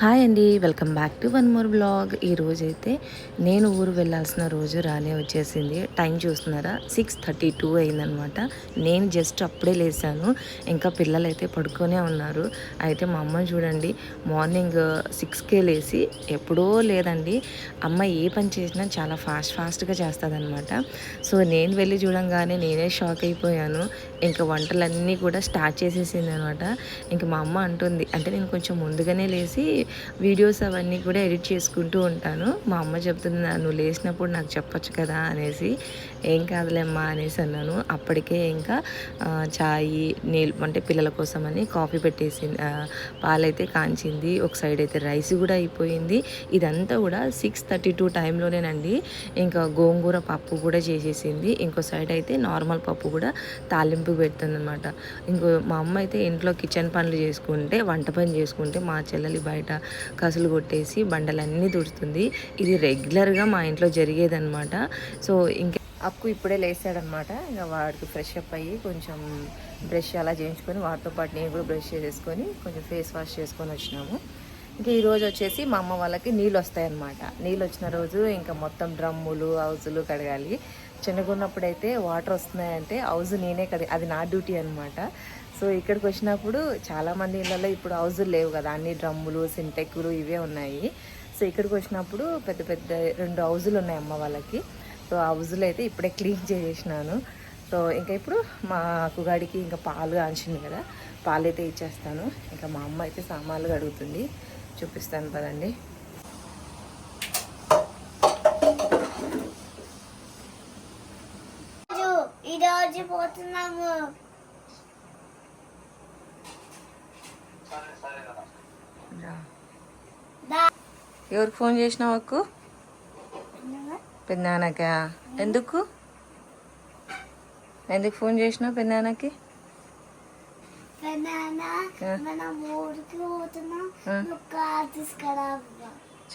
Hi అండి welcome back to one more blog. ఈ రోజైతే నేను ఊరు వెళ్ళాల్సిన రోజు రానే వచ్చేసింది. టైం చూస్తున్నారా? సిక్స్ థర్టీ టూ అయిందనమాట. నేను జస్ట్ అప్పుడే లేసాను. ఇంకా పిల్లలు అయితే పడుకొనే ఉన్నారు. అయితే మా అమ్మ చూడండి మార్నింగ్ సిక్స్కే లేసి ఎప్పుడో లేదండి. అమ్మ ఏ పని చేసినా చాలా ఫాస్ట్ ఫాస్ట్గా చేస్తుందన్నమాట సో నేను వెళ్ళి చూడంగానే నేనే షాక్ అయిపోయాను. ఇంకా వంటలన్నీ కూడా స్టార్ట్ చేసేసింది అనమాట ఇంకా మా అమ్మ అంటుంది అంటే నేను కొంచెం ముందుగానే లేచి వీడియోస్ అవన్నీ కూడా ఎడిట్ చేసుకుంటూ ఉంటాను. మా అమ్మ చెప్తుంది నువ్వు లేచినప్పుడు నాకు చెప్పొచ్చు కదా అనేసి. ఏం కాదులేమ్మా అనేసి అన్నాను. అప్పటికే ఇంకా చాయ్ నీళ్ళు అంటే పిల్లల కోసమని కాఫీ పెట్టేసింది. పాలైతే కాంచింది. ఒక సైడ్ అయితే రైస్ కూడా అయిపోయింది. ఇదంతా కూడా సిక్స్ థర్టీ టూ టైంలోనేనండి. ఇంకా గోంగూర పప్పు కూడా చేసేసింది. ఇంకో సైడ్ అయితే నార్మల్ పప్పు కూడా తాలింపు పెడుతుందన్నమాట. ఇంకో మా అమ్మ అయితే ఇంట్లో కిచెన్ పనులు చేసుకుంటే వంట పని చేసుకుంటే మా చెల్లెలి బయట కసులు కొట్టేసి బండలన్నీ తుడుతుంది ఇది రెగ్యులర్గా మా ఇంట్లో జరిగేదనమాట సో ఇంకా అక్కు ఇప్పుడే లేసాడనమాట ఇంకా వాడికి ఫ్రెష్ అప్ అయ్యి కొంచెం బ్రష్ అలా చేయించుకొని వాటితో పాటు నేను కూడా బ్రష్ చేసేసుకొని కొంచెం ఫేస్ వాష్ చేసుకొని వచ్చినాము. ఇంకా ఈరోజు వచ్చేసి మా అమ్మ వాళ్ళకి నీళ్ళు వస్తాయన్నమాట. నీళ్ళు వచ్చిన రోజు ఇంకా మొత్తం డ్రమ్ములు హౌజులు కడగాలి. చిన్నగా ఉన్నప్పుడైతే వాటర్ వస్తున్నాయంటే హౌజ్ నేనే కడి అది నా డ్యూటీ అనమాట సో ఇక్కడికి వచ్చినప్పుడు చాలా మంది ఇళ్ళల్లో ఇప్పుడు హౌజులు లేవు కదా అన్ని డ్రమ్ములు సింటెక్లు ఇవే ఉన్నాయి. సో ఇక్కడికి వచ్చినప్పుడు పెద్ద పెద్ద రెండు హౌజులు ఉన్నాయి అమ్మ వాళ్ళకి. సో హౌజులు అయితే ఇప్పుడే క్లీన్ చేసేసినాను. సో ఇంకా ఇప్పుడు మా కుగాడికి ఇంకా పాలు కాంచింది కదా పాలు అయితే ఇచ్చేస్తాను. ఇంకా మా అమ్మ అయితే సామాన్లు కడుగుతుంది. చూపిస్తాను పదండి. ఈరోజు పోతున్నాము. ఎవరికి ఫోన్ చేసినావు అక్కు? పెద్దనాన్నకా? ఎందుకు? ఎందుకు ఫోన్ చేసినావు పెద్దనాన్నకి?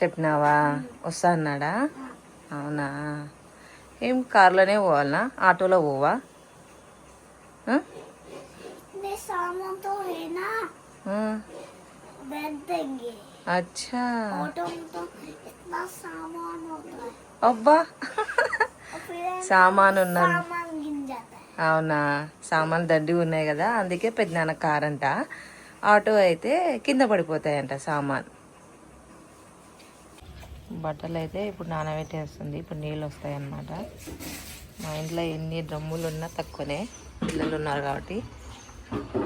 చెప్పినావా? వస్తా అన్నాడా? అవునా? ఏం కార్లోనే పోవాలనా? ఆటోలో పోవా? సామాన్తో పోయినా ఆ, బెంతంగి అచ్చా. ఆటోతో ఇట్లా సామాన్ అవుతాయి అబ్బా. సామాను ఉన్నాను అవునా? సామాన్లు దండి ఉన్నాయి కదా అందుకే పెద్దనాన్న కార్ అంట ఆటో అయితే కింద పడిపోతాయంట సామాన్. బట్టలు అయితే ఇప్పుడు నానబెట్టేస్తుంది ఇప్పుడు నీళ్ళు వస్తాయి అన్నమాట. మా ఇంట్లో ఎన్ని డ్రమ్ములు ఉన్నా తక్కువనే పిల్లలు ఉన్నారు కాబట్టి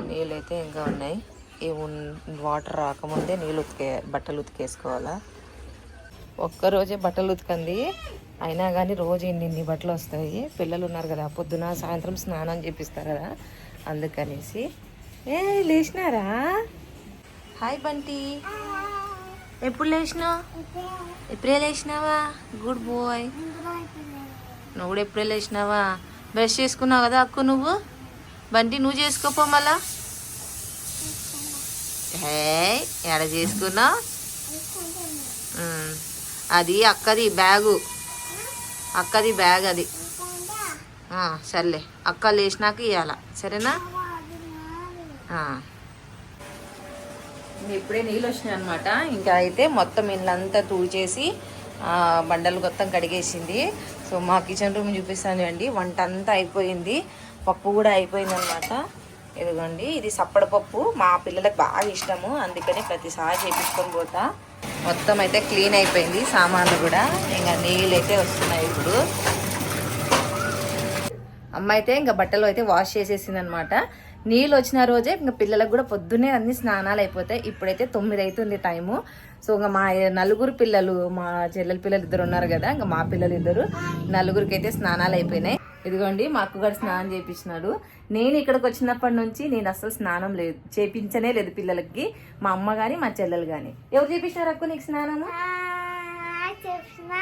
నీళ్ళు అయితే ఇంకా ఉన్నాయి. వాటర్ రాకముందే నీళ్ళు ఉతికే బట్టలు ఉతికేసుకోవాలా ఒక్కరోజే బట్టలు ఉతికంది అయినా కానీ రోజు ఇన్ని ఇన్ని బట్టలు వస్తాయి పిల్లలు ఉన్నారు కదా పొద్దున సాయంత్రం స్నానం చేపిస్తారు కదా అందుకనేసి. ఏ లేచినారా? హాయ్ బంటి. ఎప్పుడు లేచినావు? ఎప్పుడే లేచినావా? Good bye. నువ్వు కూడా ఎప్పుడే లేచినావా? బ్రష్ చేసుకున్నావు కదా అక్కు నువ్వు? బంటి నువ్వు చేసుకోపో మళ్ళా. హే ఎడ చేసుకున్నావు? అది అక్కది బ్యాగు. అక్కది బ్యాగ్ అది సర్లే అక్క లేచినాక ఇవ్వాల సరేనా? ఇప్పుడే నీళ్ళు వచ్చినాయి అనమాట ఇంకా అయితే మొత్తం ఇల్లంతా తూచేసి బండలు మొత్తం కడిగేసింది. సో మా కిచెన్ రూమ్ చూపిస్తాను అండి వంట అంతా అయిపోయింది. పప్పు కూడా అయిపోయింది అనమాట ఇదిగోండి ఇది సప్పడపప్పు మా పిల్లలకు బాగా ఇష్టము. అందుకని ప్రతిసారి చేపించుకొని పోతా. మొత్తం అయితే క్లీన్ అయిపోయింది సామాన్లు కూడా. ఇంకా నీళ్ళు అయితే వస్తున్నాయి ఇప్పుడు. అమ్మ అయితే ఇంకా బట్టలు అయితే వాష్ చేసేసింది అనమాట నీళ్ళు వచ్చిన రోజే ఇంకా పిల్లలకు కూడా పొద్దున్నే అన్ని స్నానాలు అయిపోతాయి. ఇప్పుడైతే తొమ్మిది అవుతుంది టైము. సో ఇంకా మా నలుగురు పిల్లలు మా చెల్లెల పిల్లలు ఇద్దరు ఉన్నారు కదా ఇంకా మా పిల్లలు ఇద్దరు నలుగురికి అయితే స్నానాలు అయిపోయినాయి. ఇదిగోండి మా అక్క కూడా స్నానం చేపించినాడు నేను ఇక్కడికి వచ్చినప్పటి నుంచి నేను అసలు స్నానం లేదు. చేపించనే లేదు పిల్లలకి. మా అమ్మ కానీ మా చెల్లెలు కానీ ఎవరు చేపించినారు అక్క నీకు స్నానము? చెప్పిన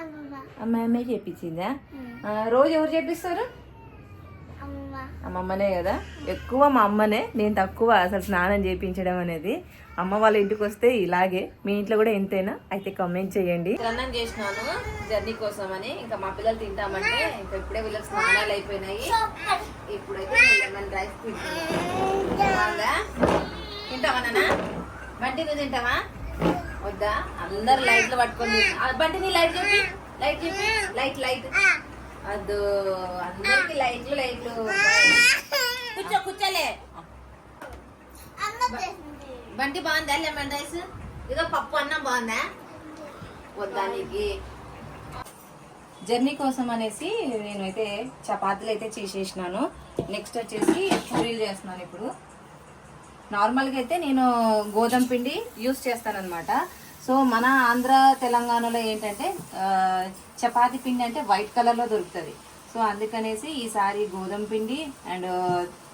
అమ్మమ్మ. అమ్మ అమ్మే చేపించిందా? రోజు ఎవరు చేపిస్తారు? అమ్మమ్మనే కదా. ఎక్కువ మా అమ్మనే నేను తక్కువ అసలు స్నానం చేయించడం అనేది. అమ్మ వాళ్ళ ఇంటికి వస్తే ఇలాగే. మీ ఇంట్లో కూడా ఎంతైనా అయితే కమెంట్ చేయండి. అన్నం చేసినాను జర్నీ కోసం అని ఇంకా మా పిల్లలు తింటామంటే ఇంకా ఇప్పుడే వీళ్ళకి స్నానాలు అయిపోయినాయి. ఇప్పుడైతే లెమన్ రైస్ తింటావా నాన్న? బంటి నువ్వు తింటావా? వద్దా? అందరు లైట్లు పట్టుకొని చూసి- బంటి నీ లైట్ చెప్పి. లైట్ చెప్పి. Light light. అద్దు అందరికి లైట్లు లైట్లు కూర్చో కూర్చోలే. అమ్మ చేసింది. బంటి బాగుందా లెమన్ రైస్? ఇదో పప్పు అన్నం బాగుందా? వద్దా నీకు? జర్నీ కోసం అనేసి నేనైతే చపాతీలు అయితే చేసేసినాను. నెక్స్ట్ వచ్చేసి పూరీలు చేస్తున్నాను ఇప్పుడు. నార్మల్గా అయితే నేను గోధుమ పిండి యూస్ చేస్తానన్నమాట. సో మన ఆంధ్ర తెలంగాణలో ఏంటంటే చపాతి పిండి అంటే వైట్ కలర్లో దొరుకుతుంది. సో అందుకనేసి ఈసారి గోధుమ పిండి అండ్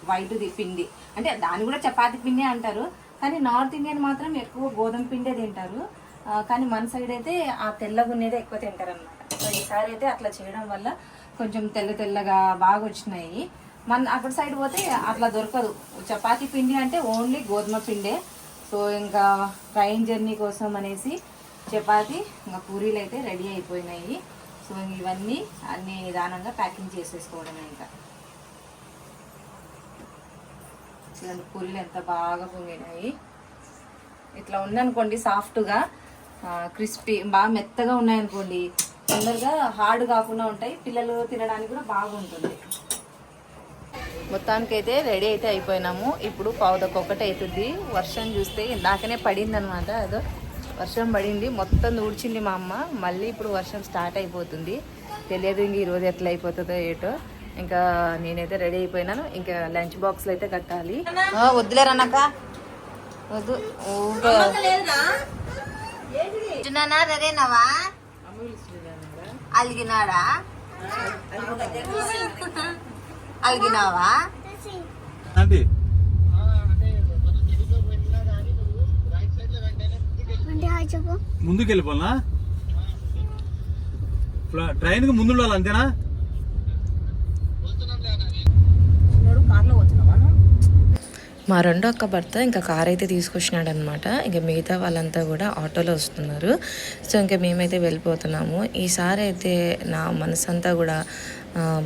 వైట్ది పిండి. అంటే దాన్ని కూడా చపాతి పిండి అంటారు కానీ నార్త్ ఇండియన్ మాత్రం ఎక్కువ గోధుమ పిండే తింటారు. కానీ మన సైడ్ అయితే ఆ తెల్లగున్నేదే ఎక్కువ తింటారనమాట సో ఈసారి అయితే అట్లా చేయడం వల్ల కొంచెం తెల్ల తెల్లగా బాగా వచ్చినాయి. మన అక్కడ సైడ్ పోతే అట్లా దొరకదు. చపాతీ పిండి అంటే ఓన్లీ గోధుమ పిండే. సో ఇంకా ట్రైన్ జర్నీ కోసం అనేసి చపాతి ఇంకా పూరీలు అయితే రెడీ అయిపోయినాయి. సో ఇవన్నీ అన్ని నిదానంగా ప్యాకింగ్ చేసేసుకోవడమే ఇంకా. చూడండి పూరీలు ఎంత బాగా పొంగినాయి. ఇట్లా ఉందనుకోండి సాఫ్ట్గా క్రిస్పీ బాగా మెత్తగా ఉన్నాయనుకోండి తొందరగా హార్డ్ కాకుండా ఉంటాయి పిల్లలు తినడానికి కూడా బాగుంటుంది. మొత్తానికైతే రెడీ అయితే అయిపోయినాము. ఇప్పుడు పావుదొక్క ఒకటి అవుతుంది. వర్షం చూస్తే ఇందాకనే పడింది అనమాట అదో వర్షం పడింది. మొత్తం ఊడ్చింది మా అమ్మ. మళ్ళీ ఇప్పుడు వర్షం స్టార్ట్ అయిపోతుంది. తెలియదు ఇంక ఈరోజు ఎట్లా అయిపోతుందో ఏటో. ఇంకా నేనైతే రెడీ అయిపోయినాను. ఇంకా లంచ్ బాక్స్లో అయితే కట్టాలి. వద్దులేరన్నాక వద్దు. అలిగినాడా? అలిగినావా చెప్పు. ముందుకు వెళ్ళిపోనా ట్రైన్కి ముందు ఉండాలి అంతేనా మా రెండో అక్క భర్త ఇంకా కార్ అయితే తీసుకొచ్చినాడు అనమాట ఇంకా మిగతా వాళ్ళంతా కూడా ఆటోలో వస్తున్నారు. సో ఇంకా మేమైతే వెళ్ళిపోతున్నాము. ఈసారి అయితే నా మనసంతా కూడా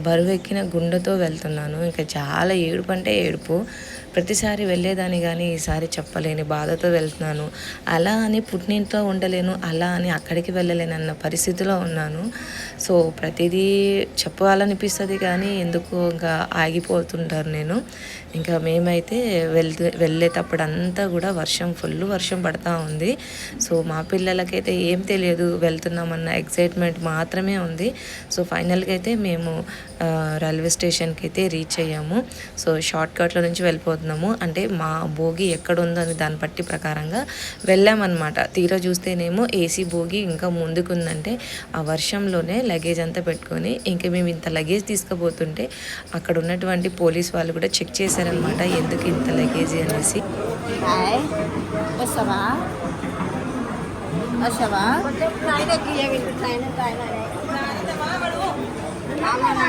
బరువెక్కిన గుండెతో వెళ్తున్నాను. ఇంకా చాలా ఏడుపు అంటే ఏడుపు. ప్రతిసారి వెళ్ళేదాన్ని కానీ ఈసారి చెప్పలేని బాధతో వెళ్తున్నాను. అలా అని పుట్టినింట్లో ఉండలేను అలా అని అక్కడికి వెళ్ళలేను అన్న పరిస్థితిలో ఉన్నాను. సో ప్రతిదీ చెప్పాలనిపిస్తుంది కానీ ఎందుకు ఇంకా ఆగిపోతుంటారు నేను. ఇంకా మేమైతే వెళ్తే వెళ్ళేటప్పుడు అంతా కూడా వర్షం ఫుల్ వర్షం పడతా ఉంది. సో మా పిల్లలకైతే ఏం తెలియదు వెళ్తున్నామన్న ఎక్సైట్మెంట్ మాత్రమే ఉంది. సో ఫైనల్గా అయితే మేము రైల్వే స్టేషన్కి అయితే రీచ్ అయ్యాము. సో షార్ట్ కట్లో నుంచి వెళ్ళిపోతున్నాము. అంటే మా భోగి ఎక్కడ ఉందో అని దాన్ని బట్టి ప్రకారంగా వెళ్ళామన్నమాట. తీరా చూస్తేనేమో ఏసీ భోగి ఇంకా ముందుకుందంటే ఆ వర్షంలోనే లగేజ్ అంతా పెట్టుకొని ఇంకా మేము ఇంత లగేజ్ తీసుకుపోతుంటే అక్కడ ఉన్నటువంటి పోలీస్ వాళ్ళు కూడా చెక్ చేశారనమాట ఎందుకు ఇంత లగేజ్ అనేసి. వస్తావా? వస్తావా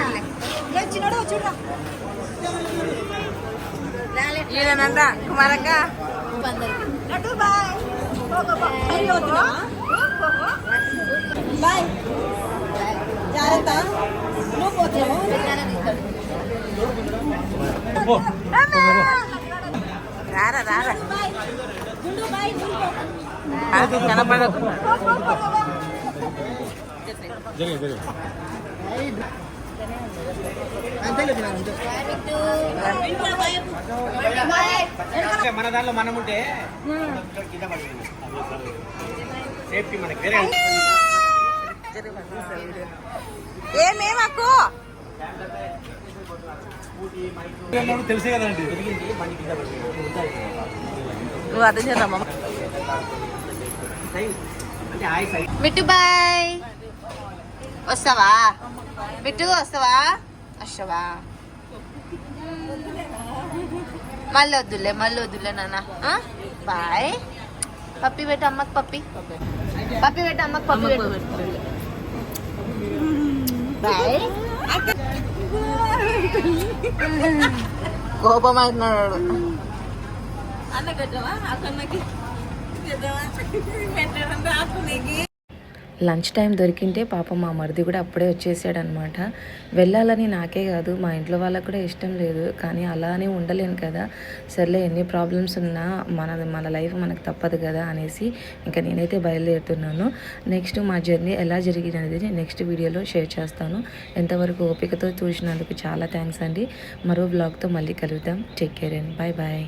ఈయనంతా కుమారక్క పో. రారా రారా కనపడకు జరగ జరగ మన దాంట్లో మనం ఉంటే సేఫ్టీ మనకి వేరే ఏమేమకు తెలిసే కదండి. నువ్వు అర్థం సైడ్ బిట్టు బాయ్. వస్తావా? బిట్టు వస్తావా? వస్తావా మళ్ళీ వద్దులే మళ్ళీ వద్దులే నాన్న. ఆ? బాయ్. పప్పి పెట్టు అమ్మకి పప్పి. పప్పి పెట్టు అమ్మకి పప్పి పెట్టు. బాయ్. కోపం అవుతున్నాడు లంచ్ టైం దొరికింటే పాపం మా మరిది కూడా అప్పుడే వచ్చేసాడనమాట. వెళ్ళాలని నాకే కాదు మా ఇంట్లో వాళ్ళకు కూడా ఇష్టం లేదు కానీ అలానే ఉండలేను కదా. సర్లే ఎన్ని ప్రాబ్లమ్స్ ఉన్నా మన మన లైఫ్ మనకు తప్పదు కదా అనేసి ఇంకా నేనైతే బయలుదేరుతున్నాను. నెక్స్ట్ మా జర్నీ ఎలా జరిగినది నెక్స్ట్ వీడియోలో షేర్ చేస్తాను. ఎంతవరకు ఓపికతో చూసినందుకు చాలా థ్యాంక్స్ అండి. మరో బ్లాగ్తో మళ్ళీ కలుగుతాం take care and bye bye